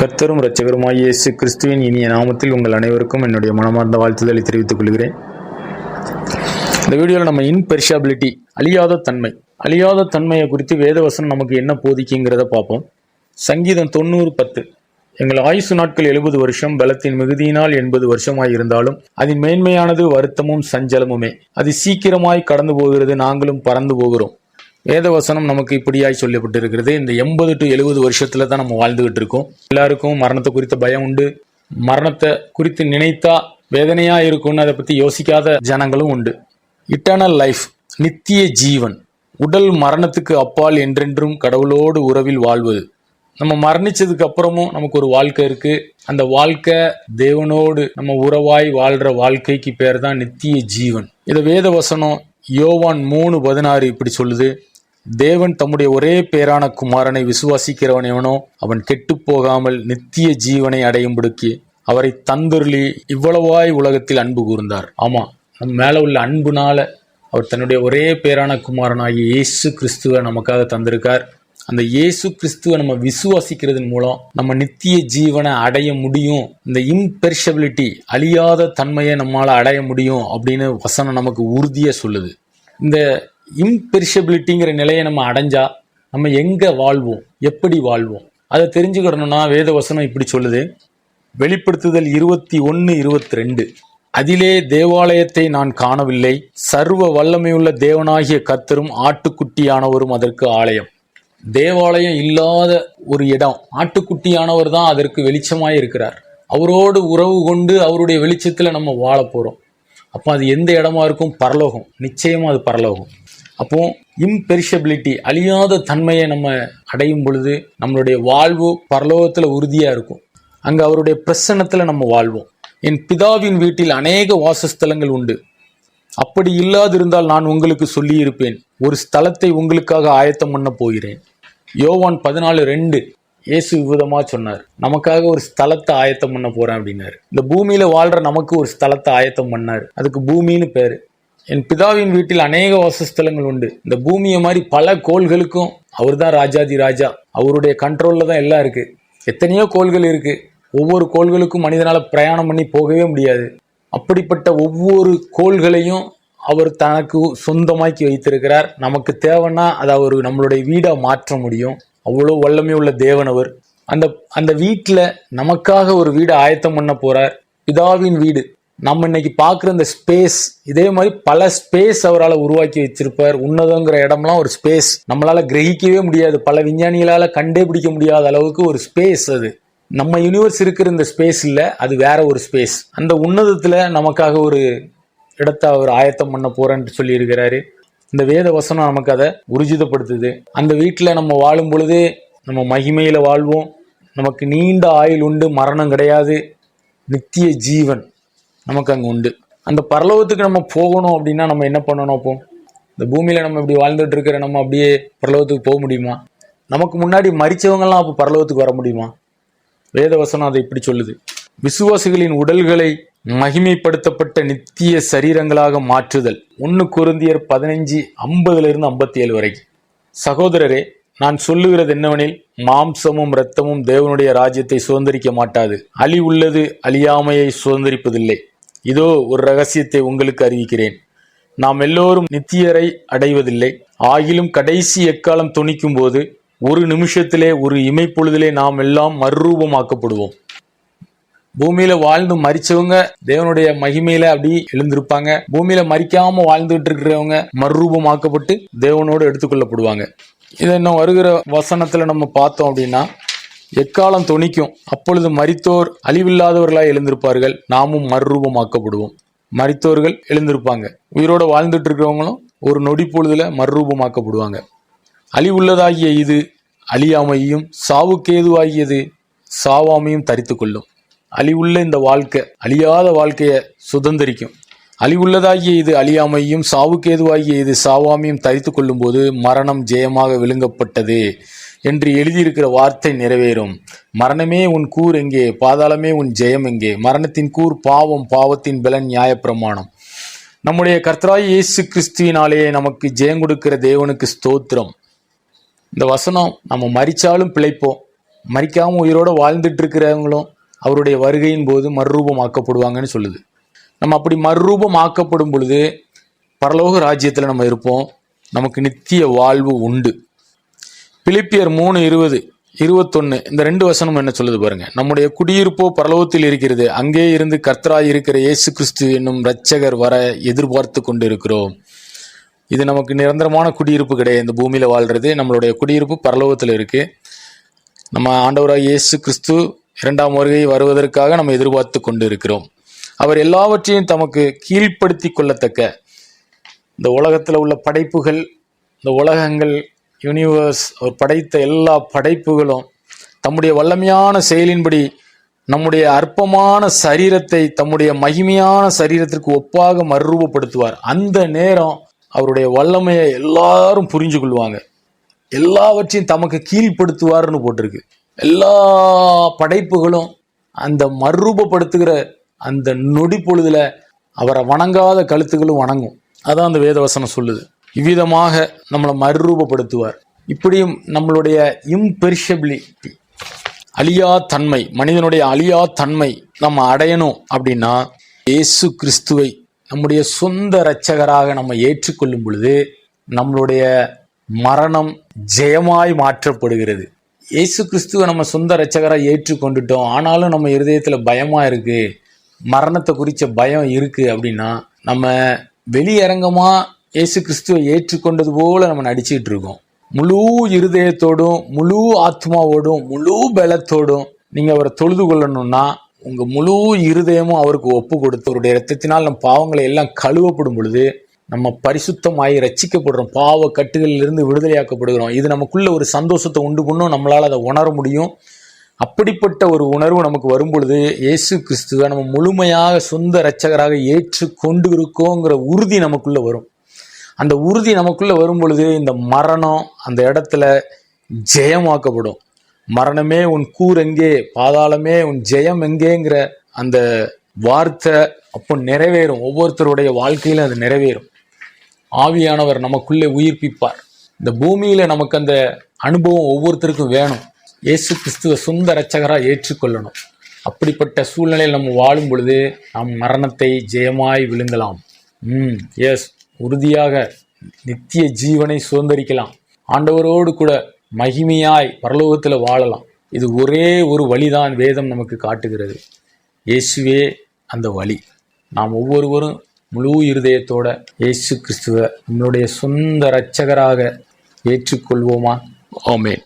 கர்த்தரும் இரட்சகருமாய் இயேசு கிறிஸ்துவின் இனிய நாமத்தில் உங்கள் அனைவருக்கும் என்னுடைய மனமார்ந்த வாழ்த்துதலை தெரிவித்துக் கொள்கிறேன். இந்த வீடியோவில் நம்ம இன்பெர்ஷபிலிட்டி அழியாத தன்மை. அழியாத தன்மையை குறித்து வேதவசனம் நமக்கு என்ன போதிக்குங்கிறத பார்ப்போம். சங்கீதம் தொண்ணூறு பத்து. எங்கள் ஆயுசு நாட்கள் எழுபது வருஷம் பலத்தின் மிகுதியினால் எண்பது வருஷமாய் இருந்தாலும் அதன் மேன்மையானது வருத்தமும் சஞ்சலமுமே. அது சீக்கிரமாய் கடந்து போகிறது நாங்களும் பறந்து போகிறோம். வேதவசனம் நமக்கு இப்படியாய் சொல்லப்பட்டிருக்கிறது. இந்த எண்பது டு எழுபது வருஷத்துல தான் நம்ம வாழ்ந்துகிட்டு இருக்கோம். எல்லாருக்கும் மரணத்தை குறித்த பயம் உண்டு. மரணத்தை குறித்து நினைத்தா வேதனையா இருக்கும்னு அதை பத்தி யோசிக்காத ஜனங்களும் உண்டு. இட்டர்னல் லைஃப் நித்திய ஜீவன் உடல் மரணத்துக்கு அப்பால் என்றென்றும் கடவுளோடு உறவில் வாழ்வது. நம்ம மரணிச்சதுக்கு அப்புறமும் நமக்கு ஒரு வாழ்க்கை இருக்கு. அந்த வாழ்க்கை தேவனோடு நம்ம உறவாய் வாழ்ற வாழ்க்கைக்கு பேர் தான் நித்திய ஜீவன். இதை வேத வசனம் யோவான் மூணு பதினாறு இப்படி சொல்லுது. தேவன் தம்முடைய ஒரே பேரான குமாரனை விசுவாசிக்கிறவன் எவனோ அவன் கெட்டுப் போகாமல் நித்திய ஜீவனை அடையும்படுக்கி அவரை தந்தொருளி இவ்வளவாய் உலகத்தில் அன்பு கூர்ந்தார். ஆமா நம் மேல உள்ள அன்புனால அவர் தன்னுடைய ஒரே பேரான குமாரனாகிய இயேசு கிறிஸ்துவை நமக்காக தந்திருக்கார். அந்த இயேசு கிறிஸ்துவை நம்ம விசுவாசிக்கிறதன் மூலம் நம்ம நித்திய ஜீவனை அடைய முடியும். இந்த இம்பெர்ஷபிலிட்டி அழியாத தன்மையை நம்மளால் அடைய முடியும் அப்படின்னு வசனம் நமக்கு உறுதியாக சொல்லுது. இந்த இம்பெரிஷபிலிட்டிங்கிற நிலையை நம்ம அடைஞ்சா நம்ம எங்க வாழ்வோம்? எப்படி வாழ்வோம்? அதை தெரிஞ்சுக்கிறணும்னா வேத வசனம் இப்படி சொல்லுது. வெளிப்படுத்துதல் இருபத்தி ஒன்று இருபத்தி ரெண்டு. அதிலே தேவாலயத்தை நான் காணவில்லை. சர்வ வல்லமையுள்ள தேவனாகிய கத்தரும் ஆட்டுக்குட்டியானவரும் அதற்கு ஆலயம். தேவாலயம் இல்லாத ஒரு இடம். ஆட்டுக்குட்டியானவர் தான் அதற்கு வெளிச்சமாய் இருக்கிறார். அவரோடு உறவு கொண்டு அவருடைய வெளிச்சத்துல நம்ம வாழ போறோம். அப்போ அது எந்த இடமா இருக்கும்? பரலோகம். நிச்சயமா அது பரலோகம். அப்போ இம்பெரிஷபிலிட்டி அழியாத தன்மையை நம்ம அடையும் பொழுது நம்மளுடைய வாழ்வு பரலோகத்தில் உறுதியாக இருக்கும். அங்கே அவருடைய பிரசன்னத்தில் நம்ம வாழ்வோம். என் பிதாவின் வீட்டில் அநேக வாசஸ்தலங்கள் உண்டு. அப்படி இல்லாதிருந்தால் நான் உங்களுக்கு சொல்லியிருப்பேன். ஒரு ஸ்தலத்தை உங்களுக்காக ஆயத்தம் பண்ண போகிறேன். யோவான் பதினாலு ரெண்டு இயேசு விதமாக சொன்னார். நமக்காக ஒரு ஸ்தலத்தை ஆயத்தம் பண்ண போறேன் அப்படின்னாரு. இந்த பூமியில வாழ்ற நமக்கு ஒரு ஸ்தலத்தை ஆயத்தம் பண்ணார். அதுக்கு பூமின்னு பேரு. என் பிதாவின் வீட்டில் அநேக வாசஸ்தலங்கள் உண்டு. இந்த பூமியை மாதிரி பல கோள்களுக்கும் அவர்தான் ராஜாதி ராஜா. அவருடைய கண்ட்ரோலில் தான் எல்லாம் இருக்கு. எத்தனையோ கோள்கள் இருக்கு. ஒவ்வொரு கோள்களுக்கும் மனிதனால் பிரயாணம் பண்ணி போகவே முடியாது. அப்படிப்பட்ட ஒவ்வொரு கோள்களையும் அவர் தனக்கு சொந்தமாக்கி வைத்திருக்கிறார். நமக்கு தேவைன்னா அதை அவர் நம்மளுடைய வீடாக மாற்ற முடியும். அவ்வளோ வல்லமை உள்ள தேவன் அவர். அந்த அந்த வீட்டில் நமக்காக ஒரு வீடு ஆயத்தம் பண்ண போகிறார் பிதாவின் வீடு. நம்ம இன்னைக்கு பார்க்குற இந்த ஸ்பேஸ் இதே மாதிரி பல ஸ்பேஸ் அவரால் உருவாக்கி வச்சிருப்பார். உன்னதங்கிற இடம்லாம் ஒரு ஸ்பேஸ் நம்மளால கிரகிக்கவே முடியாது. பல விஞ்ஞானிகளால் கண்டே பிடிக்க முடியாத அளவுக்கு ஒரு ஸ்பேஸ் அது. நம்ம யூனிவர்ஸ் இருக்கிற இந்த ஸ்பேஸ் இல்லை அது வேற ஒரு ஸ்பேஸ் அந்த உன்னதத்தில் நமக்காக ஒரு இடத்த அவர் ஆயத்தம் பண்ண போறேன்ட்டு சொல்லியிருக்கிறாரு. இந்த வேத வசனம் நமக்கு அதை உறுதிதப்படுத்துது அந்த வீட்டில் நம்ம வாழும் பொழுதே நம்ம மகிமையில் வாழ்வோம். நமக்கு நீண்ட ஆயுள் உண்டு மரணம் கிடையாது. நித்திய ஜீவன். நமக்கு அங்கே உண்டு. அந்த பரலோகத்துக்கு நம்ம போகணும் அப்படின்னா நம்ம என்ன பண்ணணும் அப்போ? இந்த பூமியில் நம்ம இப்படி வாழ்ந்துட்டு இருக்கிற நம்ம அப்படியே பரலோகத்துக்கு போக முடியுமா? நமக்கு முன்னாடி மறிச்சவங்கெல்லாம் அப்போ பரலோகத்துக்கு வர முடியுமா? வேதவசனம் அதை இப்படி சொல்லுது. விசுவாசிகளின் உடல்களை மகிமைப்படுத்தப்பட்ட நித்திய சரீரங்களாக மாற்றுதல். ஒன்று குருந்தியர் பதினஞ்சு ஐம்பதுலேருந்து ஐம்பத்தி ஏழு வரைக்கும். சகோதரரே நான் சொல்லுகிறது என்னவெனில் மாம்சமும் இரத்தமும் தேவனுடைய ராஜ்யத்தை சுதந்திரிக்க மாட்டாது. அழி உள்ளது அழியாமையை சுதந்திரிப்பதில்லை. இதோ ஒரு ரகசியத்தை உங்களுக்கு அறிவிக்கிறேன். நாம் எல்லோரும் நித்தியரை அடைவதில்லை. ஆகிலும் கடைசி எக்காலம் துணிக்கும் போது ஒரு நிமிஷத்திலே ஒரு இமைப்பொழுதிலே நாம் எல்லாம் மறுரூபமாக்கப்படுவோம். பூமியில வாழ்ந்து மறிச்சவங்க தேவனுடைய மகிமையில அப்படி எழுந்திருப்பாங்க. பூமியில மறிக்காம வாழ்ந்துட்டு இருக்கிறவங்க மறுரூபமாக்கப்பட்டு தேவனோடு எடுத்துக்கொள்ளப்படுவாங்க. இதை இன்னும் வருகிற வசனத்துல நம்ம பார்த்தோம் அப்படின்னா எக்காலம் துணிக்கும் அப்பொழுது மறித்தோர் அழிவில்லாதவர்களாய் எழுந்திருப்பார்கள். நாமும் மறுரூபமாக்கப்படுவோம். மறித்தோர்கள் எழுந்திருப்பாங்க. உயிரோட வாழ்ந்துட்டு இருக்கிறவங்களும் ஒரு நொடி பொழுதுல மறுரூபமாக்கப்படுவாங்க. அழிவுள்ளதாகிய இது அழியாமையும் சாவுக்கேதுவாகியது சாவாமையும் தரித்து கொள்ளும் அழிவுள்ள இந்த வாழ்க்கை அழியாத வாழ்க்கையை சுதந்திரிக்கும். அழிவுள்ளதாகிய இது அழியாமையும் சாவுக்கேதுவாகிய இது சாவாமையும் தரித்து கொள்ளும்போது மரணம் ஜெயமாக விழுங்கப்பட்டது. என்று எழுதியிருக்கிற வார்த்தை நிறைவேறும். மரணமே உன் கூர் எங்கே? பாதாளமே உன் ஜெயம் எங்கே? மரணத்தின் கூர் பாவம் பாவத்தின் பலன் நியாயப்பிரமாணம். நம்முடைய கர்த்தராய் இயேசு கிறிஸ்துவினாலேயே நமக்கு ஜெயம் கொடுக்கிற தேவனுக்கு ஸ்தோத்திரம். இந்த வசனம் நம்ம மறிச்சாலும் பிழைப்போம். மறிக்காம உயிரோட வாழ்ந்துட்டு இருக்கிறவங்களும் அவருடைய வருகையின் போது மறுரூபமாக்கப்படுவாங்கன்னு சொல்லுது. நம்ம அப்படி மறுரூபமாக்கப்படும் பொழுது பரலோக ராஜ்யத்தில் நம்ம இருப்போம். நமக்கு நித்திய வாழ்வு உண்டு. பிலிப்பியர் மூணு இருபது இருபத்தொன்னு இந்த ரெண்டு வசனம் என்ன சொல்லுது பாருங்க. நம்முடைய குடியிருப்போ பரலோகத்தில் இருக்கிறது. அங்கே இருந்து கர்த்தராய் இருக்கிற இயேசு கிறிஸ்து என்னும் ரட்சகர் வர எதிர்பார்த்து கொண்டு இருக்கிறோம் இது நமக்கு நிரந்தரமான குடியிருப்பு கிடையாது. இந்த பூமியில வாழ்றது நம்மளுடைய குடியிருப்பு பரலோகத்தில் இருக்கு. நம்ம ஆண்டவராக இயேசு கிறிஸ்து இரண்டாம் வருகை வருவதற்காக நம்ம எதிர்பார்த்து கொண்டு இருக்கிறோம் அவர் எல்லாவற்றையும் தமக்கு கீழ்ப்படுத்தி கொள்ளத்தக்க இந்த உலகத்தில் உள்ள படைப்புகள் இந்த உலகங்கள் யூனிவர்ஸ் அவர் படைத்த எல்லா படைப்புகளும் தம்முடைய வல்லமையான செயலின்படி நம்முடைய அற்பமான சரீரத்தை தம்முடைய மகிமையான சரீரத்திற்கு ஒப்பாக மறுரூபப்படுத்துவார். அந்த நேரம் அவருடைய வல்லமையை எல்லாரும் புரிஞ்சு கொள்வாங்க. எல்லாவற்றையும் தமக்கு கீழ்ப்படுத்துவார்னு போட்டிருக்கு. எல்லா படைப்புகளும் அந்த மறுரூபப்படுத்துகிற அந்த நொடி பொழுதுல அவரை வணங்காத கழுத்துகளும் வணங்கும். அதான் அந்த வேதவசனம் சொல்லுது. இவ்விதமாக நம்மளை மறுரூபப்படுத்துவார். இப்படியும் நம்மளுடைய இம்பெரிஷபிலிட்டி அழியா தன்மை மனிதனுடைய அழியா தன்மை நம்ம அடையணும் அப்படின்னா இயேசு கிறிஸ்துவை நம்முடைய சொந்த இரட்சகராக நம்ம ஏற்றுக்கொள்ளும் பொழுது நம்மளுடைய மரணம் ஜெயமாய் மாற்றப்படுகிறது. இயேசு கிறிஸ்துவை நம்ம சொந்த இரட்சகராக ஏற்றுக்கொண்டுட்டோம். ஆனாலும் நம்ம இருதயத்தில் பயமா இருக்கு. மரணத்தை குறித்த பயம் இருக்கு அப்படின்னா நம்ம வெளியரங்கமாக இயேசு கிறிஸ்துவை ஏற்றுக்கொண்டது போல நம்ம நடிச்சுக்கிட்டு இருக்கோம் முழு இருதயத்தோடும் முழு ஆத்மாவோடும் முழு பலத்தோடும் நீங்க அவரை தொழுது கொள்ளணும்னா உங்க முழு இருதயமும் அவருக்கு ஒப்பு கொடுத்து அவருடைய ரத்தத்தினால் நம் பாவங்களை எல்லாம் கழுவப்படும் பொழுது நம்ம பரிசுத்தமாகி ரச்சிக்கப்படுறோம் பாவ கட்டுகளிலிருந்து விடுதலையாக்கப்படுகிறோம். இது நமக்குள்ள ஒரு சந்தோஷத்தை உண்டு பண்ணும். நம்மளால் அதை உணர முடியும். அப்படிப்பட்ட ஒரு உணர்வு நமக்கு வரும் பொழுது இயேசு கிறிஸ்துவை நம்ம முழுமையாக சொந்த இரட்சகராக ஏற்று கொண்டு இருக்கோங்கிற உறுதி நமக்குள்ள வரும். அந்த உறுதி நமக்குள்ள வரும் பொழுது இந்த மரணம் அந்த இடத்துல ஜெயமாக்கப்படும். மரணமே உன் கூர் எங்கே பாதாளமே உன் ஜெயம் எங்கேங்கிற அந்த வார்த்தை அப்போ நிறைவேறும். ஒவ்வொருத்தருடைய வாழ்க்கையிலும் அது நிறைவேறும். ஆவியானவர் நமக்குள்ளே உயிர்ப்பிப்பார். இந்த பூமியில நமக்கு அந்த அனுபவம் ஒவ்வொருத்தருக்கும் வேணும். இயேசு கிறிஸ்துவ சொந்த ரச்சகராக ஏற்றுக்கொள்ளணும். அப்படிப்பட்ட சூழ்நிலையில் நம்ம வாழும் பொழுது நாம் மரணத்தை ஜெயமாய் விழுங்கலாம். ம் எஸ். உறுதியாக நித்திய ஜீவனை சுதந்திரிக்கலாம். ஆண்டவரோடு கூட மகிமையாய் பரலோகத்தில் வாழலாம். இது ஒரே ஒரு வழிதான் வேதம் நமக்கு காட்டுகிறது. இயேசுவே அந்த வழி. நாம் ஒவ்வொருவரும் முழு இருதயத்தோட இயேசு கிறிஸ்துவ நம்மளுடைய சொந்த இரட்சகராக ஏற்றுக்கொள்வோமா? ஆமென்.